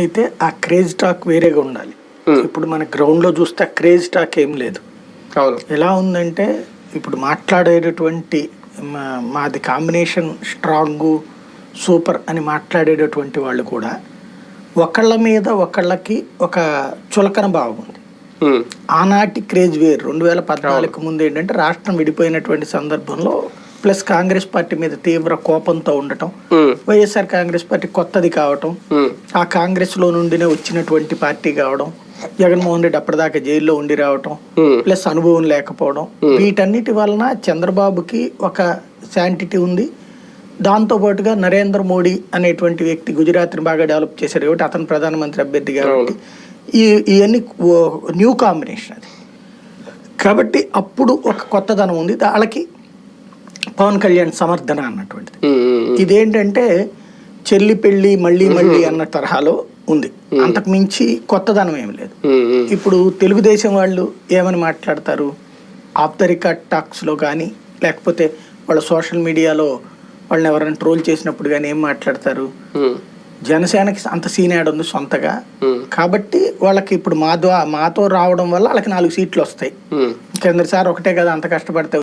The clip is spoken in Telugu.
అయితే ఆ క్రేజ్ టాక్ వేరేగా ఉండాలి. ఇప్పుడు మన గ్రౌండ్లో చూస్తే ఆ క్రేజ్ టాక్ ఏం లేదు. ఎలా ఉందంటే ఇప్పుడు మాట్లాడేటటువంటి మాది కాంబినేషన్ స్ట్రాంగ్ సూపర్ అని మాట్లాడేటటువంటి వాళ్ళు కూడా ఒకళ్ళ మీద ఒకళ్ళకి ఒక చులకన భావం ఉంది. ఆనాటి క్రేజ్ వేరు. రెండు వేల పద్నాలుగు ముందు ఏంటంటే రాష్ట్రం విడిపోయినటువంటి సందర్భంలో ప్లస్ కాంగ్రెస్ పార్టీ మీద తీవ్ర కోపంతో ఉండటం వైఎస్ఆర్ కాంగ్రెస్ పార్టీ కొత్తది కావటం ఆ కాంగ్రెస్లో నుండినే వచ్చినటువంటి పార్టీ కావడం జగన్మోహన్ రెడ్డి అప్పటిదాకా జైల్లో ఉండి రావటం ప్లస్ అనుభవం లేకపోవడం వీటన్నిటి వలన చంద్రబాబుకి ఒక శాంటిటీ ఉంది. దాంతో పాటుగా నరేంద్ర మోడీ అనేటువంటి వ్యక్తి గుజరాత్ని బాగా డెవలప్ చేశారు కాబట్టి అతను ప్రధానమంత్రి అభ్యర్థి కాబట్టి ఈ ఇవన్నీ న్యూ కాంబినేషన్ అది. కాబట్టి అప్పుడు ఒక కొత్తదనం ఉంది. వాళ్ళకి పవన్ కళ్యాణ్ సమర్థన అన్నటువంటిది. ఇదేంటంటే చెల్లి పెళ్ళి మళ్ళీ మళ్ళీ అన్న తరహాలో ఉంది. అంతకు మించి కొత్తదనం ఏం లేదు. ఇప్పుడు తెలుగుదేశం వాళ్ళు ఏమని మాట్లాడతారు? ఆఫ్ ద రికార్డ్ టాక్స్లో కానీ లేకపోతే వాళ్ళ సోషల్ మీడియాలో వాళ్ళని ఎవరైనా ట్రోల్ చేసినప్పుడు కానీ ఏం మాట్లాడతారు? జనసేనకి అంత సీన్ యాడ్ ఉంది సొంతగా. కాబట్టి వాళ్ళకి ఇప్పుడు మా ద్వా మాతో రావడం వల్ల వాళ్ళకి నాలుగు సీట్లు వస్తాయి. కిందసారి ఒకటే కదా అంత కష్టపడితే